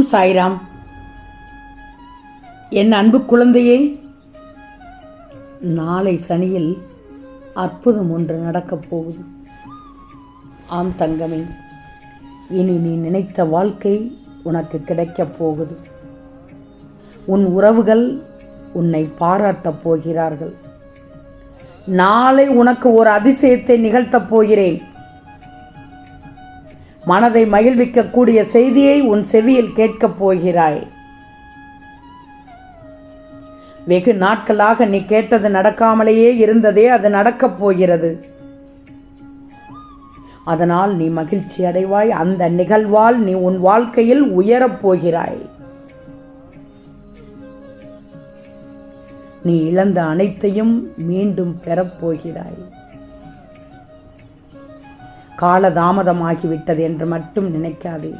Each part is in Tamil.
ஓம் சாய்ராம். என் அன்பு குழந்தையே நாளை சனியில் அற்புதம் ஒன்று நடக்கப் போகுது. ஆம் தங்கமே இனி நீ நினைத்த வாழ்க்கை உனக்கு கிடைக்கப் போகுது. உன் உறவுகள் உன்னை பாராட்டப் போகிறார்கள். நாளை உனக்கு ஒரு அதிசயத்தை நிகழ்த்தப் போகிறேன். மனதை மகிழ்விக்கக்கூடிய செய்தியை உன் செவியில் கேட்கப் போகிறாய். வெகு நாட்களாக நீ கேட்டது நடக்காமலேயே இருந்ததே அது நடக்கப் போகிறது. அதனால் நீ மகிழ்ச்சி அடைவாய். அந்த நிகழ்வால் நீ உன் வாழ்க்கையில் உயரப் போகிறாய். நீ இழந்த அனைத்தையும் மீண்டும் பெறப்போகிறாய் காலதாமதமாகிவிட்டது என்று மட்டும் நினைக்காதே.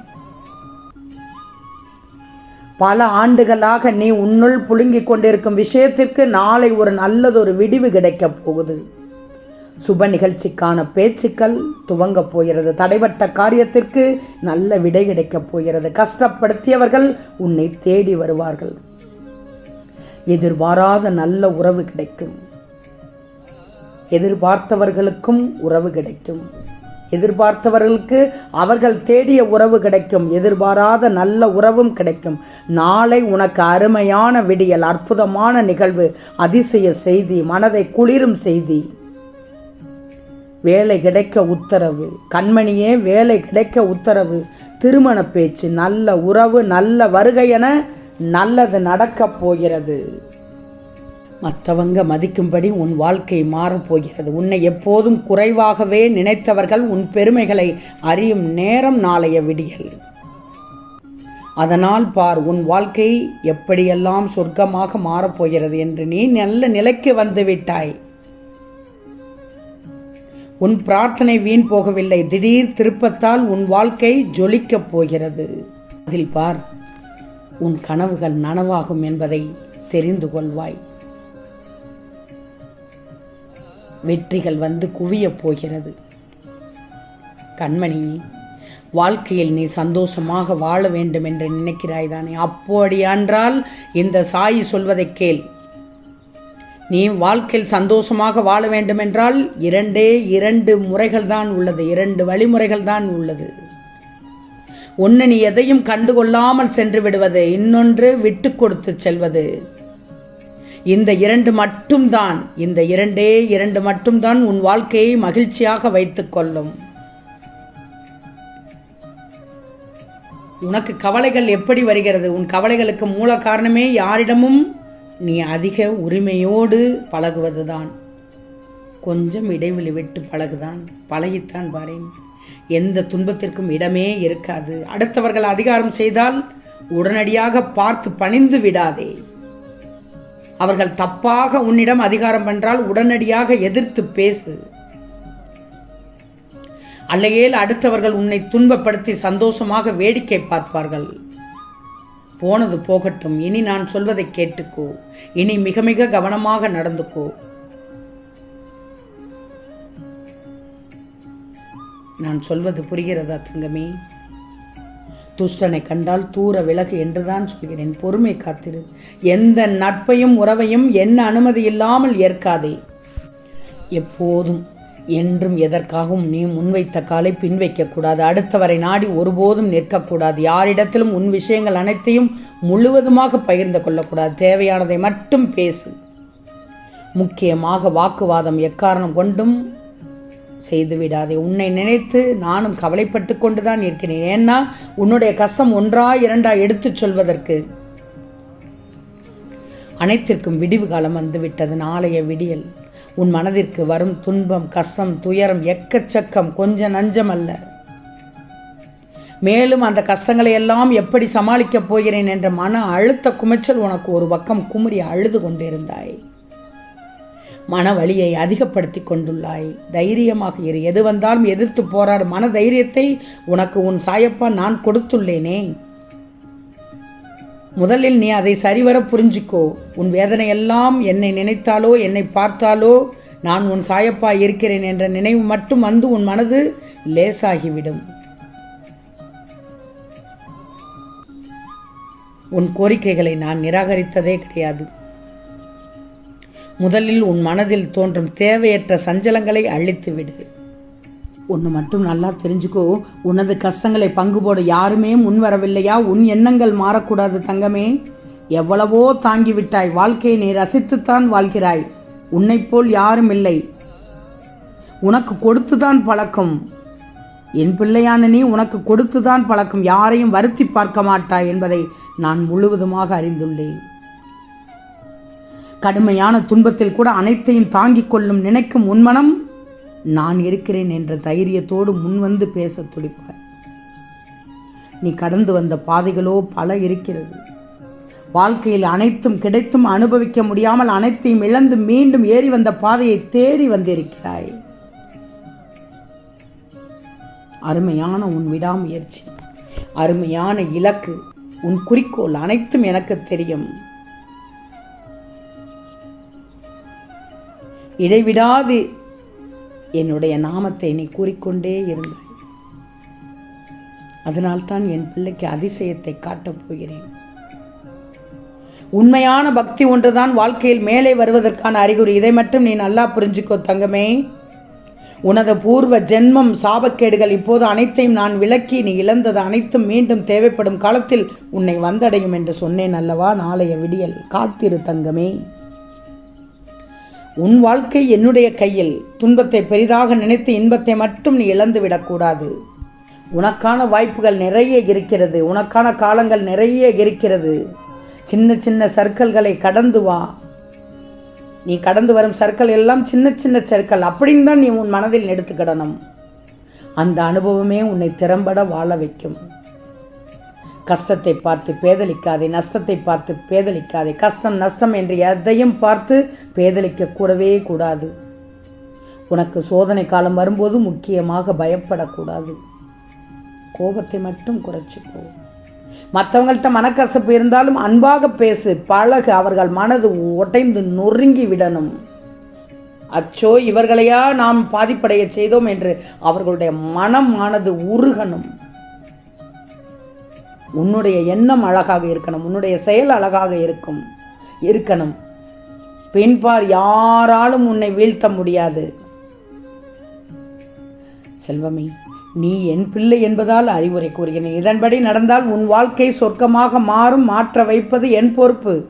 பல ஆண்டுகளாக நீ உன்னுள் புழுங்கிக் கொண்டிருக்கும் விஷயத்திற்கு நாளை ஒரு நல்லதொரு விடிவு கிடைக்கப் போகுது. சுப நிகழ்ச்சிக்கான பேச்சுக்கள் துவங்கப் போகிறது. தடைபட்ட காரியத்திற்கு நல்ல விடை கிடைக்கப் போகிறது. கஷ்டப்படுத்தியவர்கள் உன்னை தேடி வருவார்கள். எதிர்பாராத நல்ல உறவு கிடைக்கும். எதிர்பார்த்தவர்களுக்கும் உறவு கிடைக்கும். எதிர்பார்த்தவர்களுக்கு அவர்கள் தேடிய உறவு கிடைக்கும். எதிர்பாராத நல்ல உறவும் கிடைக்கும். நாளை உனக்கு அருமையான விடியல் அற்புதமான நிகழ்வு அதிசய செய்தி மனதை குளிரும் செய்தி. வேலை கிடைக்க உத்தரவு. கண்மணியே வேலை கிடைக்க உத்தரவு. திருமண பேச்சு நல்ல உறவு நல்ல வருகை என நல்லது நடக்கப் போகிறது. மற்றவங்க மதிக்கும்படி உன் வாழ்க்கை மாறப்போகிறது உன்னை எப்போதும் குறைவாகவே நினைத்தவர்கள் உன் பெருமைகளை அறியும் நேரம் நாளைய விடியல். அதனால் பார் உன் வாழ்க்கை எப்படியெல்லாம் சொர்க்கமாக மாறப்போகிறது என்று நீ நல்ல நிலைக்கு வந்துவிட்டாய் உன் பிரார்த்தனை வீண் போகவில்லை. திடீர் திருப்பத்தால் உன் வாழ்க்கை ஜொலிக்கப் போகிறது. அதில் பார் உன் கனவுகள் நனவாகும் என்பதை தெரிந்து கொள்வாய். வெற்றிகள் வந்து குவியப் போகிறது. கண்மணி வாழ்க்கையில் நீ சந்தோஷமாக வாழ வேண்டும் என்று நினைக்கிறாய் தானே? அப்படியென்றால் இந்த சாயி சொல்வதை கேள். நீ வாழ்க்கையில் சந்தோஷமாக வாழ வேண்டுமென்றால் இரண்டே இரண்டு முறைகள் தான் உள்ளது. இரண்டு வழிமுறைகள் தான் உள்ளது. ஒன்று நீ எதையும் கண்டுகொள்ளாமல் சென்று விடுவது. இன்னொன்று விட்டு கொடுத்து செல்வது. இந்த இரண்டு மட்டும்தான் இந்த இரண்டே இரண்டு மட்டும்தான் உன் வாழ்க்கையை மகிழ்ச்சியாக வைத்துக் கொள்ளும். உனக்கு கவலைகள் எப்படி வருகிறது? உன் கவலைகளுக்கு மூல காரணமே யாரிடமும் நீ அதிக உரிமையோடு பழகுவதுதான். கொஞ்சம் இடைவெளி விட்டு பழகுதான். பழகித்தான் பாரேன். எந்த துன்பத்திற்கும் இடமே இருக்காது. அடுத்தவர்கள் அதிகாரம் செய்தால் உடனடியாக பார்த்து பணிந்து விடாதே. அவர்கள் தப்பாக உன்னிடம் அதிகாரம் என்றால் உடனடியாக எதிர்த்து பேசு. அல்லையேல் அடுத்தவர்கள் உன்னை துன்பப்படுத்தி சந்தோஷமாக வேடிக்கை பார்ப்பார்கள். போனது போகட்டும். இனி நான் சொல்வதை கேட்டுக்கோ. இனி மிக மிக கவனமாக நடந்துக்கோ. நான் சொல்வது புரிகிறதா தங்கமே? துஷ்டனை கண்டால் தூர விலகு என்றுதான் சொல்கிறேன். பொறுமை காத்திரு. எந்த நட்பையும் உறவையும் என்ன அனுமதி இல்லாமல் ஏற்காதே. எப்போதும் என்றும் எதற்காகவும் நீ முன்வைத்த காலை பின்வைக்கக்கூடாது அடுத்தவரை நாடி ஒருபோதும் நிற்கக்கூடாது. யாரிடத்திலும் உன் விஷயங்கள் அனைத்தையும் முழுவதுமாக பகிர்ந்து கொள்ளக்கூடாது. தேவையானதை மட்டும் பேசு. முக்கியமாக வாக்குவாதம் எக்காரணம் கொண்டும் செய்து விடாதே. உன்னை நினைத்து நானும் கவலைப்பட்டு கொண்டு தான் இருக்கிறேன். ஏன்னா உன்னுடைய கஷ்டம் ஒன்றா இரண்டா எடுத்துச் சொல்வதற்கு அனைத்திற்கும் விடிவு காலம் வந்துவிட்டது. நாளைய விடியல். உன் மனதிற்கு வரும் துன்பம் கஷ்டம் துயரம் எக்கச்சக்கம் கொஞ்சம் நஞ்சம் அல்ல. மேலும் அந்த கஷ்டங்களை எல்லாம் எப்படி சமாளிக்கப் போகிறேன் என்ற மன அழுத்த குமைச்சல் உனக்கு ஒரு பக்கம் குமுறி அழுது கொண்டிருந்தாய். மன வலியை அதிகப்படுத்தி கொண்டுள்ளாய். தைரியமாக இரு. எது வந்தாலும் எதிர்த்து போராடு. மன தைரியத்தை உனக்கு உன் சாயப்பா நான் கொடுத்துள்ளேனே. முதலில் நீ அதை சரிவர புரிஞ்சிக்கோ. உன் வேதனையெல்லாம் என்னை நினைத்தாலோ என்னை பார்த்தாலோ நான் உன் சாயப்பா இருக்கிறேன் என்ற நினைவு மட்டும் வந்து உன் மனது லேசாகிவிடும். உன் கோரிக்கைகளை நான் நிராகரித்ததே கிடையாது. முதலில் உன் மனதில் தோன்றும் தேவையற்ற சஞ்சலங்களை அழித்து விடு. ஒன்று மட்டும் நல்லா தெரிஞ்சுக்கோ. உனது கஷ்டங்களை பங்கு போட யாருமே முன் வரவில்லையா? உன் எண்ணங்கள் மாறக்கூடாது தங்கமே. எவ்வளவோ தாங்கி விட்டாய். வாழ்க்கையை நீ ரசித்துத்தான் வாழ்கிறாய். உன்னை போல் யாரும் இல்லை. உனக்கு கொடுத்துதான் பழக்கம். என் பிள்ளையான நீ உனக்கு கொடுத்துதான் பழக்கம். யாரையும் வருத்தி பார்க்க மாட்டாய் என்பதை நான் முழுவதுமாக அறிந்துள்ளேன். கடுமையான துன்பத்தில் கூட அனைத்தையும் தாங்கிக் கொள்ளும் நினைக்கும் உன்மனம் நான் இருக்கிறேன் என்ற தைரியத்தோடு முன்வந்து பேச துடிப்பாய். நீ கடந்து வந்த பாதைகளோ பல இருக்கிறது. வாழ்க்கையில் அனைத்தும் கிடைத்தும் அனுபவிக்க முடியாமல் அனைத்தையும் இழந்து மீண்டும் ஏறி வந்த பாதையை தேடி வந்திருக்கிறாய். அருமையான உன் விடாமுயற்சி அருமையான இலக்கு உன் குறிக்கோள் அனைத்தும் எனக்கு தெரியும். இடைவிடாது. என்னுடைய நாமத்தை நீ கூறிக்கொண்டே இருந்தாய் அதனால்தான் என் பிள்ளைக்கு அதிசயத்தை காட்டப் போகிறேன். உண்மையான பக்தி ஒன்றுதான் வாழ்க்கையில் மேலே வருவதற்கான அறிகுறி. இதை மட்டும் நீ நல்லா புரிஞ்சுக்கோ தங்கமே. உனது பூர்வ ஜென்மம் சாபக்கேடுகள் இப்போது அனைத்தையும் நான் விளக்கி நீ இழந்தது அனைத்தும் மீண்டும் தேவைப்படும் காலத்தில் உன்னை வந்தடையும் என்று சொன்னேன் அல்லவா? நாளைய விடியல். காத்திரு தங்கமே. உன் வாழ்க்கை என்னுடைய கையில். துன்பத்தை பெரிதாக நினைத்து இன்பத்தை மட்டும் நீ இழந்து விடக்கூடாது உனக்கான வாய்ப்புகள் நிறைய இருக்கிறது. உனக்கான காலங்கள் நிறைய இருக்கிறது. சின்ன சின்ன சர்க்கிள்களை கடந்து வா. நீ கடந்து வரும் சர்க்கிள் எல்லாம் சின்ன சின்ன சர்க்கிள். அப்படின்னு தான் நீ உன் மனதில் எடுத்துக்கிடணும். அந்த அனுபவமே உன்னை திறம்பட வாழ வைக்கும். கஷ்டத்தை பார்த்து பேதலிக்காதே நஷ்டத்தை பார்த்து பேதலிக்காதே. கஷ்டம் நஷ்டம் என்று எதையும் பார்த்து பேதலிக்க கூடவே கூடாது. உனக்கு சோதனை காலம் வரும்போது முக்கியமாக பயப்படக்கூடாது. கோபத்தை மட்டும் குறைச்சிக்கோ. மற்றவங்கள்ட்ட மனக்கசப்பு இருந்தாலும் அன்பாக பேசு. பழகு அவர்கள் மனது உடைந்து நொறுங்கி விடணும். அச்சோ இவர்களையா நாம் பாதிப்படைய செய்தோம் என்று அவர்களுடைய மனமானது உருகணும். உன்னுடைய எண்ணம் அழகாக இருக்கணும் உன்னுடைய செயல் அழகாக இருக்கும் இருக்கணும். பின்பார் யாராலும் உன்னை வீழ்த்த முடியாது. செல்வமே நீ என் பிள்ளை என்பதால் அறிவுரை கூறுகிறேன். இதன்படி நடந்தால் உன் வாழ்க்கை சொர்க்கமாக மாறும் மாற்ற வைப்பது என் பொறுப்பு.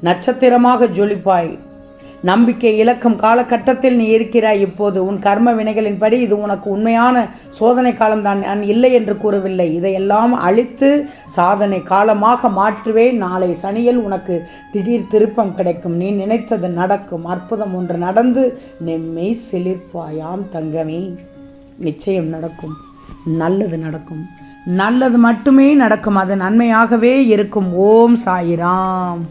நட்சத்திரமாக ஜொலிப்பாய். நம்பிக்கை இலக்கம் காலகட்டத்தில் நீ இருக்கிறாய் இப்போது. உன் கர்ம வினைகளின்படி இது உனக்கு உண்மையான சோதனை காலம்தான். நான் இல்லை என்று கூறவில்லை. இதையெல்லாம் அழித்து சாதனை காலமாக மாற்றுவேன். நாளை சனியில் உனக்கு திடீர் திருப்பம் கிடைக்கும். நீ நினைத்தது நடக்கும். அற்புதம் ஒன்று நடந்து நெம்மை சிலிர்ப்பாயாம் தங்கமே. நிச்சயம் நடக்கும். நல்லது நடக்கும். நல்லது மட்டுமே நடக்கும். அது நன்மையாகவே இருக்கும். ஓம் சாயிராம்.